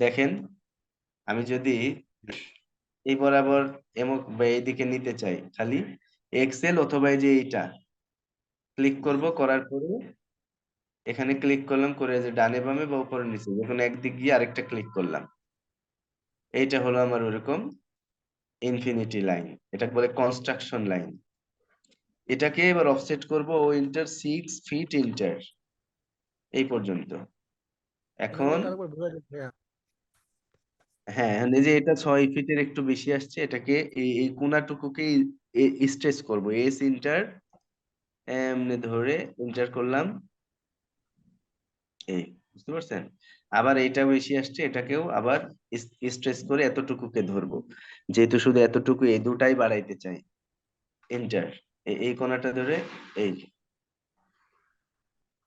দেখেন, আমি যদি এই বরাবর এমক এইদিকে নিতে চাই, খালি এক্সেল অথবা এই যে এইটা ক্লিক করব, করার পরে এখানে ক্লিক করলাম, করে যে ডানে বামে বা উপরে নিচে, যে কোনো একদিক গিয়ে আরেকটা ক্লিক করলাম। এইটা হলো আমার ওরকম ইনফিনিটি লাইন এটাকে বলে কনস্ট্রাকশন লাইন এটাকে এবার অফসেট করব O enter six feet enter এই পর্যন্ত। এখন হ্যাঁ এই যে এটা ছয় ফিটের একটু বেশি আসছে, এটাকে এই এই স্ট্রেচ করব। এস ইন্টার এমনি ধরে ইন্টার করলাম। এই, বুঝতে পারছেন? আবার এইটা বেশি আসছে, এটাকেও আবার স্ট্রেচ করে এতটুকুকে ধরবো। যেহেতু শুধু এতটুকু, এই দুটাই বাড়াইতে চাই। এন্টার এই কোণাটা ধরে এই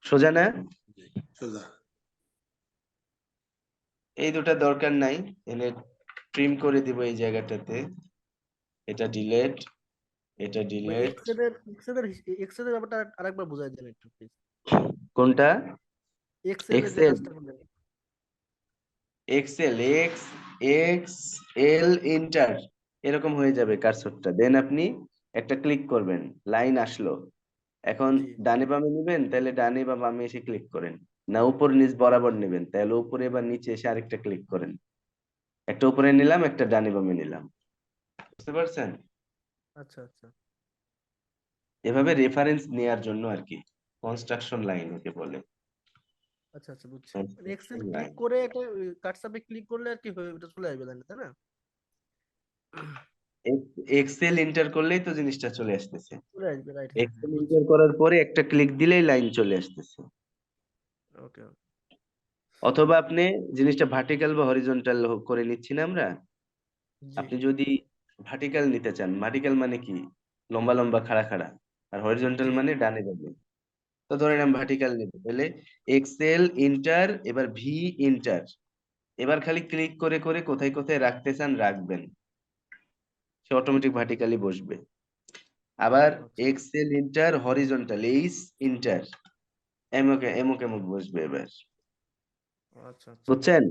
সোজা না? সোজা। এই দুটা দরকার নাই। এনে ট্রিম করে দিব এই জায়গাটাতে। এটা ডিলেট এটা ডিলেট এক্সেলের এক্সেলের এক্সেলের ব্যাপারটা আরেকবার বোঝাই দেন একটু প্লিজ কোনটা? করলেন। X L X X L enter এরকম হয়ে যাবে কারসরটা দেন আপনি একটা ক্লিক করবেন। লাইন আসলো। এখন ডানে বামে নেবেন তাহলে ডানে বা বামে এসে ক্লিক করেন। না উপর নিচ বরাবর নেবেন। তাহলে উপরে বা নিচে এসে আরেকটা ক্লিক করেন। একটা উপরে নিলাম একটা ডানে বামে নিলাম। বুঝতে পারছেন? আচ্ছা আচ্ছা। এভাবে রেফারেন্স নেয়ার জন্য আর কি কনস্ট্রাকশন লাইন ওকে বলে। আচ্ছা আচ্ছা বুঝছি। এক্সেল ক্লিক করে এটা কাটসাপে ক্লিক করলে আর কি হয়ে ওটা চলে আসবে তাই না? এক্সেল এন্টার করলেই তো জিনিসটা চলে আসতেছে। চলে আসবে রাইট এক্সেল এন্টার করার পরে একটা ক্লিক দিলেই লাইন চলে আসতেছে। ওকে অথবা আপনি জিনিসটা ভার্টিক্যাল বা হরিজন্টাল করে নিচ্ছি না আমরা? আপনি যদি ভার্টিক্যাল নিতে চান ভার্টিক্যাল মানে কি? লম্বা লম্বা খাড়া খাড়া। আর হরিজন্টাল মানে ডানে বামে তো ধরেন আমি ভার্টিক্যাল নিব। তাহলে এক্সেল ইন্টার এবার ভি ইন্টার এবার খালি ক্লিক করে করে কোথায় কোথায় রাখতে চান রাখবেন। সে অটোমেটিক ভার্টিক্যালি বসবে। আবার। Excel enter horizontal H enter এমক এমক এমক বসবে এবার আচ্ছা আচ্ছা। বুঝছেন?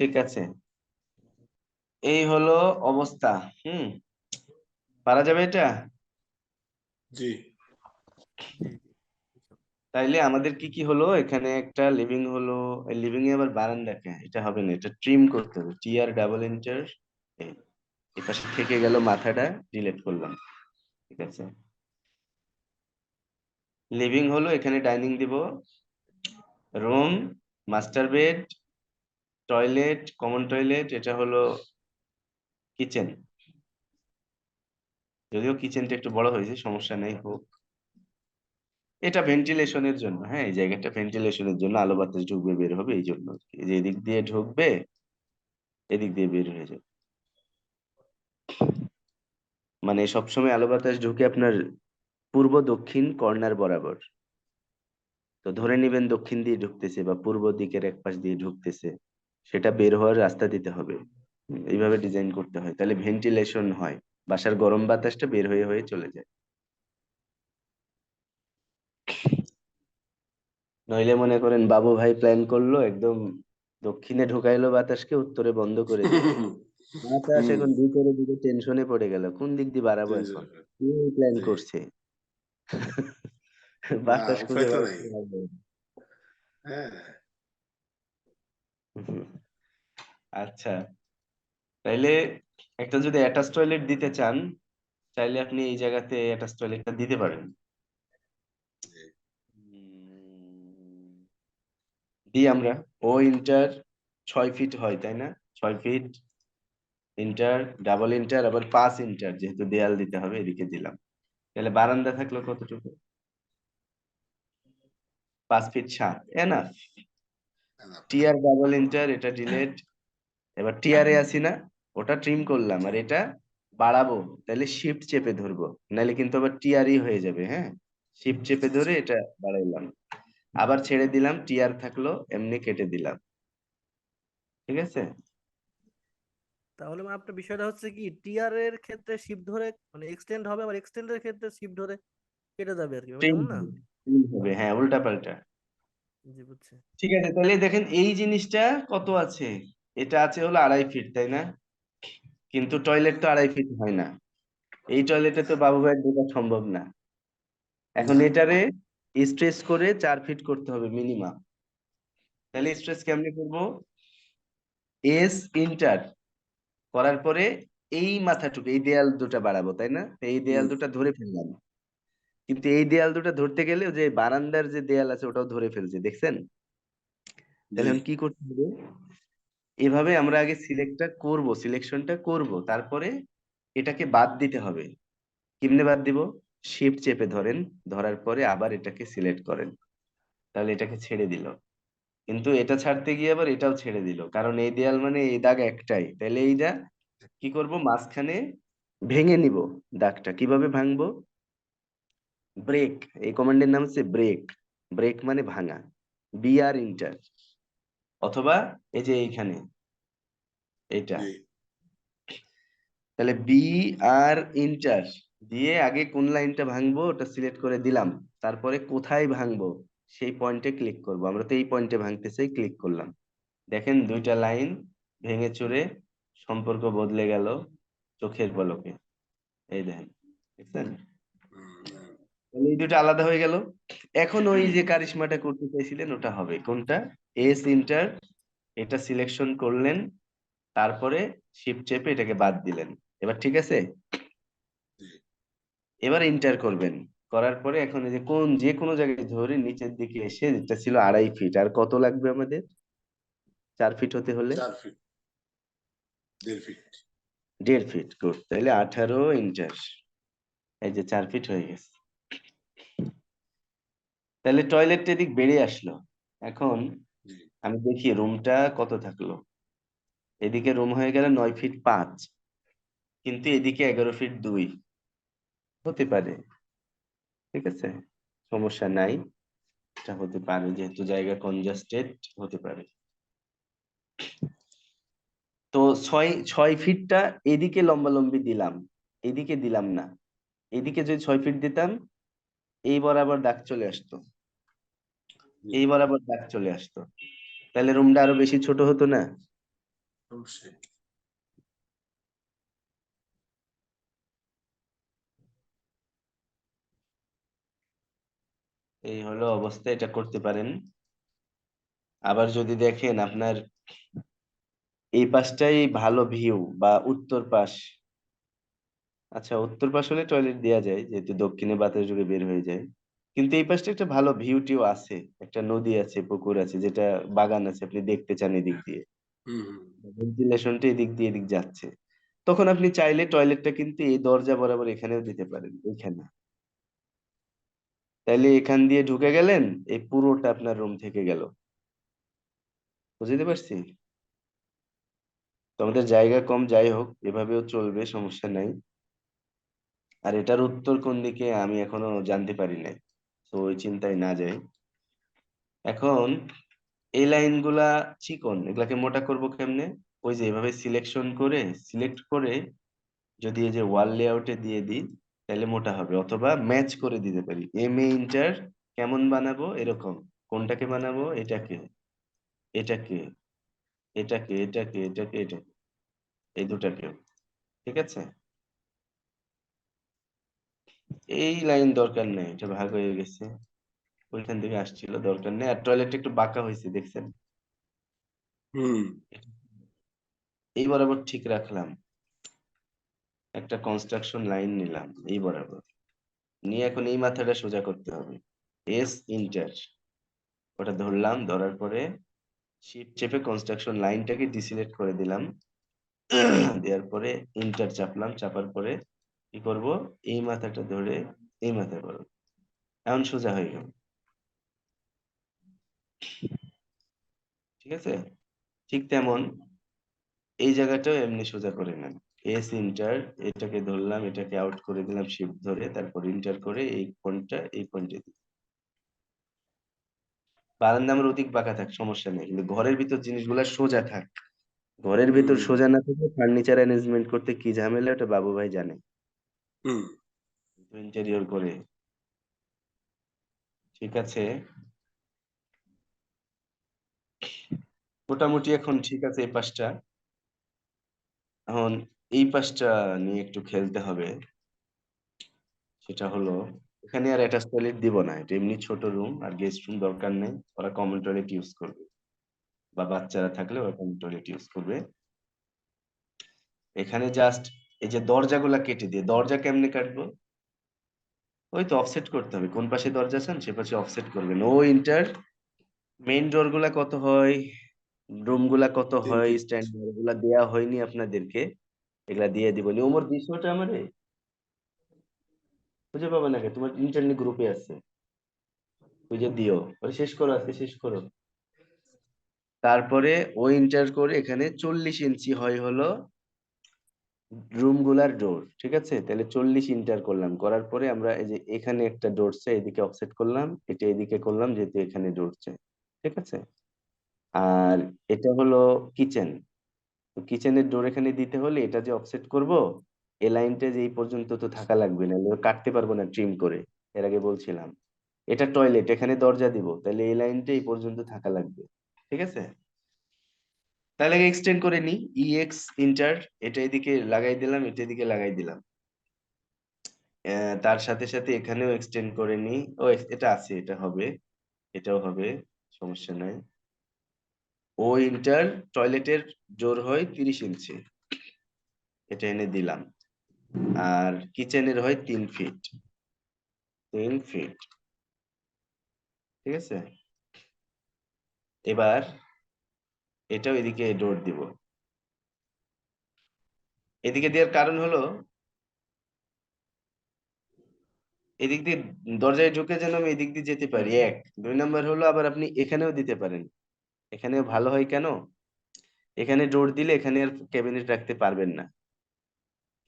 ঠিক আছে। এই হলো অবস্থা হুম? পারা যাবে এটা? জি। তাইলে আমাদের কি কি হলো? এখানে একটা লিভিং হলো লিভিং এ আবার বারান্দাকে এটা হবে না এটা ট্রিম করতে হবে টি আর ডাবল এন্টার এই পাশে থেকে গেল মাথাটা ডিলিট করলাম। ঠিক আছে? লিভিং হলো, এখানে ডাইনিং দিব। Room master bed toilet common toilet এটা হলো কিচেন যদিও কিচেনটা একটু বড় হয়েছে, সমস্যা নেই, হোক। এটা ভেন্টিলেশনের জন্য হ্যাঁ এই জায়গাটা ভেন্টিলেশনের জন্য আলো বাতাস ঢুকবে, বের হবে, এই জন্য। এদিক দিয়ে ঢুকবে, এদিক দিয়ে বের হয়ে যাবে। মানে সবসময় আলো বাতাস ঢুকে আপনার পূর্ব, দক্ষিণ কর্নার বরাবর। তো ধরে নিবেন দক্ষিণ দিয়ে ঢুকতেছে বা পূর্ব দিকের এক পাশ দিয়ে ঢুকতেছে, সেটা বের হওয়ার রাস্তা দিতে হবে। এইভাবে ডিজাইন করতে হয়। তাহলে ভেন্টিলেশন হয়, বাসার গরম বাতাসটা বের হয়ে হয়ে চলে যায়। নইলে মনে করেন বাবু ভাই প্ল্যান করল, একদম দক্ষিণে ঢুকাইলো বাতাসকে, উত্তরে বন্ধ করে দিল। বাতাস। এখন ভিতরে দিকে টেনশনে পড়ে গেল। কোন দিক দিয়ে বাড়াবো এখন? কি প্ল্যান করছে? বাতাস খুঁজে। হ্যাঁ। আচ্ছা। তাইলে একটা যদি অ্যাটাচ টয়লেট দিতে চান চাইলে আপনি এই জায়গাতে অ্যাটাচ টয়লেটটা দিতে পারেন। দিই আমরা। ও ইন্টার ছয় ফিট হয় তাই না? ছয় ফিট ইন্টার ডাবল ইন্টার আবার পাঁচ ইন্টার যেহেতু দেয়াল দিতে হবে এদিকে দিলাম। তাহলে বারান্দা থাকল কতটুকু? পাঁচ ফিট সাত এনাফ টিআর ডাবল ইন্টার এটা ডিলেট এবার টিআরে আসি না ওটা ট্রিম করলাম আর এটা বাড়াবো। তাহলে শিফট চেপে ধরবো নাহলে কিন্তু আবার টিআরই হয়ে যাবে হ্যাঁ? শিফট চেপে ধরে এটা বাড়াইলাম। আবার ছেড়ে দিলাম টিআর থাকল এমনি কেটে দিলাম। ঠিক আছে? তাহলে আপনার বিষয়টা হচ্ছে কি টিআর এর ক্ষেত্রে শিফট ধরে মানে এক্সটেন্ড হবে আবার এক্সটেন্ডের ক্ষেত্রে শিফট ধরে কেটে যাবে আর কি না? হবে হ্যাঁ উল্টা পাল্টা জি বুঝছি। ঠিক আছে তাহলে দেখেন এই জিনিসটা কত আছে? এটা আছে হলো আড়াই ফিট তাই না? কিন্তু টয়লেট তো আড়াই ফিট হয় না। এই টয়লেটে তো বাবু ভাইয়ের ঢোকা সম্ভব না। এখন এটারে স্ট্রেস করে চার ফিট করতে হবে মিনিমাম তাহলে স্ট্রেস কেমনে করব? এস ইন্টার করার পরে এই মাথাটুকু এই দেয়াল দুটা বাড়াবো তাই না? এই দেয়াল দুটা ধরে ফেললাম। কিন্তু এই দেয়াল দুটা ধরতে গেলে যে বারান্দার যে দেয়াল আছে ওটাও ধরে ফেলছে দেখছেন? তাহলে কি করতে হবে? এভাবে আমরা আগে সিলেক্টটা করব সিলেকশনটা করব তারপরে এটাকে বাদ দিতে হবে। কেমনে বাদ দিব? শিফট চেপে ধরেন ধরার পরে আবার এটাকে সিলেক্ট করেন। তাহলে এটাকে ছেড়ে দিল। কিন্তু এটা ছাড়তে গিয়ে আবার এটাও ছেড়ে দিল। কারণ এই দেয়াল মানে এই দাগ একটাই। তাহলে এইটা কি করব? মাঝখানে ভেঙে নিব দাগটা। কীভাবে ভাঙবো? ব্রেক। এই কমান্ডের নাম হচ্ছে ব্রেক। ব্রেক মানে ভাঙা। B R enter. অথবা এই যে এইখানে। এটা তাহলে বি আর ইন্টার দিয়ে আগে কোন লাইনটা ভাঙবো? ওটা সিলেক্ট করে দিলাম। তারপরে কোথায় ভাঙবো? সেই পয়েন্টে ক্লিক করব। আমরা তো এই পয়েন্টে ভাঙতে চাই ক্লিক করলাম। দেখেন দুইটা লাইন ভেঙে চুরে সম্পর্ক বদলে গেল চোখের পলকে। এই দেখেন এই দুটো আলাদা হয়ে গেল। এখন ওই যে কারিশমাটা করতে চাইছিলেন, ওটা হবে। কোনটা? এস ইন্টার এটা সিলেকশন করলেন, তারপরে শিফট চেপে এটাকে বাদ দিলেন। এবার ঠিক আছে? এবার ইন্টার করবেন। করার পরে এখন এই যে কোন যে কোনো জায়গায় ধরে নিচের দিকে এসে এটা ছিল আড়াই ফিট আর কত লাগবে আমাদের? চার ফিট হতে হলে? দেড় ফিট দেড় ফিট গুড তাহলে আঠারো ইন্টার এই যে চার ফিট হয়ে গেছে। তাহলে টয়লেটটা এদিক বেড়ে আসলো। এখন আমি দেখি রুমটা কত থাকল? এদিকে রুম হয়ে গেল নয় ফিট পাঁচ। কিন্তু এদিকে এগারো ফিট দুই। হতে পারে। ঠিক আছে? সমস্যা নাই। এটা হতে পারে যেহেতু জায়গা কনজাস্টেড হতে পারে। তো ছয় ছয় ফিটটা এদিকে লম্বালম্বি দিলাম। এদিকে দিলাম না। এদিকে যদি ছয় ফিট দিতাম, এই বরাবর দাগ চলে আসতো। এই বরাবর দাগ চলে আসতো। তাহলে রুমটা আরও বেশি ছোট হতো না? এই হলো অবস্থা এটা করতে পারেন। আবার যদি দেখেন আপনার এই পাশটাই ভালো ভিউ বা উত্তর পাশ। আচ্ছা উত্তর পাশ হলে টয়লেট দেওয়া যায় যেহেতু দক্ষিণে বাতাস ঢুকে বের হয়ে যায়। কিন্তু এই পাশটা একটা ভালো ভিউ টিউ আছে একটা নদী আছে পুকুর আছে যেটা বাগান আছে আপনি দেখতে চান এদিক দিয়ে। হুম হুম। ভেন্টিলেশনটা এদিক দিয়ে এদিক যাচ্ছে। তখন আপনি চাইলে টয়লেটটা কিন্তু এই দরজা বরাবর এখানেও দিতে পারেন এইখানে তাইলে এখান দিয়ে ঢুকে গেলেন, এই পুরোটা আপনার রুম থেকে গেল। বুঝতে পারছি? তো আমাদের জায়গা কম, যাই হোক, এভাবেও চলবে, সমস্যা নাই। আর এটার উত্তর কোন দিকে আমি এখনও জানতে পারি নাই, তো ওই চিন্তায় না যাই। এখন, এই লাইনগুলা চিকন, এগুলাকে মোটা করব কেমনে? ওই যে এভাবে সিলেকশন করে সিলেক্ট করে যদি এই যে ওয়াল লেআউটে দিয়ে দিই তাহলে মোটা হবে। অথবা ম্যাচ করে দিতে পারি। এম এ ইন্টার কেমন বানাবো? এরকম। কোনটাকে বানাবো? এটাকে। এটাকে। এটাকে এটাকে এটাকে এটাকে। এই দুটাকে ঠিক আছে? এই লাইন দরকার নেই। এটা ভাগ হয়ে গেছে। ওইখান থেকে আসছিল দরকার নেই। আর টয়লেট একটু বাঁকা হয়েছে দেখছেন? হুম। এই বরাবর ঠিক রাখলাম। একটা কনস্ট্রাকশন লাইন নিলাম, এই বরাবর। নিয়ে এখন এই মাথাটা সোজা করতে হবে। এস ইন্টার ওটা ধরলাম, ধরার পরে শিফট চেপে কনস্ট্রাকশন লাইনটাকে ডিসিলেক্ট করে দিলাম। দেওয়ার পরে ইন্টার চাপলাম, চাপার পরে কি করব? এই মাথাটা ধরে এই মাথায় করব। এখন সোজা হয়ে গেল। ঠিক আছে? ঠিক তেমন। এই জায়গাটাও এমনি সোজা করে নেন এস ইন্টার এটাকে ধরলাম এটাকে আউট করে দিলাম শিফট ধরে তারপর ইন্টার করে এই পয়েন্টটা এই পয়েন্টে দিই বারান্দা আমার অধিক বাঁকা থাক সমস্যা নেই কিন্তু ঘরের ভিতর জিনিসগুলা সোজা থাক। ঘরের ভিতর সোজা না থাকলে ফার্নিচার অ্যারেঞ্জমেন্ট করতে কি ঝামেলা ওটা বাবু ভাই জানে। ইন্টেরিয়র করে। ঠিক আছে। মোটামুটি এখন ঠিক আছে এই পাশটা। এখন এই পাশটা নিয়ে একটু খেলতে হবে। সেটা হলো এখানে আর অ্যাটাচ টয়লেট দিব না এটা এমনি ছোট রুম আর গেস্ট রুম দরকার নেই ওরা কমন টয়লেট ইউজ করবে। বা বাচ্চারা থাকলে ওরা কমন টয়লেট ইউজ করবে। এখানে জাস্ট এই যে দরজাগুলা কেটে দিয়ে দরজা কেমনে কাটবো? ওই তো অফসেট করতে হবে কোন পাশে দরজা আছেন সে পাশে অফসেট করবেন ও ইন্টার মেইন ডোরগুলা কত হয় রুমগুলা কত হয়। স্ট্যান্ডগুলা দেয়া হয়নি আপনাদেরকে। এগুলা দিয়ে দিব। ওমর দিস আমারে? খুঁজে পাবে নাকি তোমার ইন্টারনেট গ্রুপে আছে। যে দিও। শেষ করো, আজকে শেষ করো। তারপরে ও ইন্টার করে এখানে চল্লিশ ইঞ্চি হয় হলো রুমগুলার ডোর ঠিক আছে? তাহলে চল্লিশ ইন্টার করলাম। করার পরে আমরা এই যে এখানে একটা ডোর চাই, এদিকে অফসেট করলাম, এটা এদিকে করলাম, যেহেতু এখানে ডোর চাই, ঠিক আছে? আর এটা হলো কিচেন তো কিচেনের ডোর এখানে দিতে হলে এটা যে অফসেট করব এই লাইনটা যে এই পর্যন্ত তো থাকা লাগবে না কাটতে পারব না ট্রিম করে, এর আগে বলছিলাম। এটা টয়লেট এখানে দরজা দিব, তাহলে এই লাইনটা এই পর্যন্ত থাকা লাগবে, ঠিক আছে? তাহলে আগে এক্সটেন্ড করে নি ইএক্স ইন্টার এটা এদিকে লাগাই দিলাম, এটা এদিকে লাগাই দিলাম। তার সাথে সাথে এখানেও এক্সটেন্ড করে নি ও, এটা আছে, এটা হবে, এটাও হবে, সমস্যা নাই। ও ইন্টার টয়লেটের জোর হয় তিরিশ ইঞ্চি এটা এনে দিলাম। আর কিচেনের হয় তিন ফিট তিন ফিট ঠিক আছে? এবার এটাও এদিকে ডোর দিব। এদিকে দেওয়ার কারণ হলো, এদিক দিয়ে দরজায় ঢুকে যেন আমি এদিক দিয়ে যেতে পারি। এক। দুই নম্বর হলো আবার আপনি এখানেও দিতে পারেন। এখানেও ভালো হয় কেন? এখানে ডোর দিলে এখানে আর ক্যাবিনেট রাখতে পারবেন না।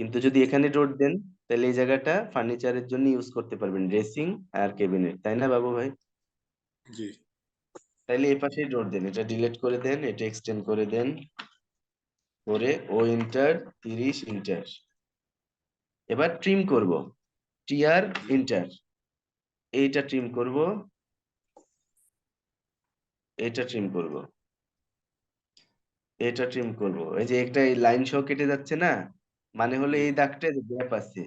কিন্তু যদি এখানে ডোর দেন তাহলে এই জায়গাটা ফার্নিচারের জন্য ইউজ করতে পারবেন ড্রেসিং আর ক্যাবিনেট তাই না বাবু ভাই? জি। তাইলে এই পাশেই ডোর দেন এটা ডিলিট করে দেন এটা এক্সটেন্ড করে দেন করে ও ইন্টার তিরিশ ইন্টার এবার ট্রিম করব টিআর ইন্টার এইটা ট্রিম করব এটা ট্রিম করব। এটা ট্রিম করব। এই যে একটা এই লাইন সহ কেটে যাচ্ছে না? মানে হলো এই দাগটা গ্যাপ আছে।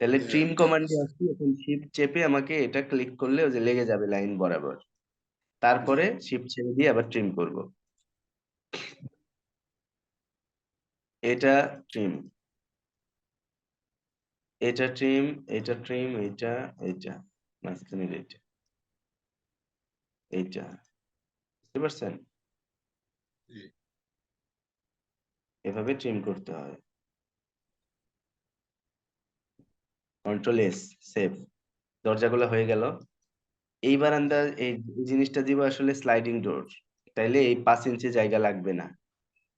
তাহলে হ্যাঁ, ট্রিম gap কমান্ডে আছে। আসি এখন শিফট চেপে আমাকে এটা ক্লিক করলে ওই যে লেগে যাবে লাইন বরাবর। তারপরে শিফট ছেড়ে দিয়ে আবার ট্রিম করব। এটা ট্রিম এটা ট্রিম এটা ট্রিম এটা এটা। মাঝখানের এটা। এইটা বুঝতে পারছেন? এভাবে ট্রিম করতে হয়। কন্ট্রোল এস সেভ দরজাগুলো হয়ে গেল। এইবার আমরা এই জিনিসটা দিব আসলে স্লাইডিং ডোর তাইলে এই পাঁচ ইঞ্চি জায়গা লাগবে না।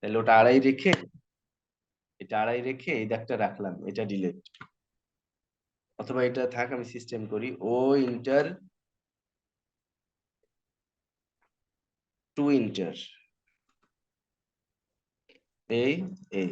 তাহলে ওটা আড়াই রেখে এটা আড়াই রেখে এই দাগটা রাখলাম এটা ডিলেট অথবা এটা থাক আমি সিস্টেম করি। ও ইন্টার টু ইন্টার এই এই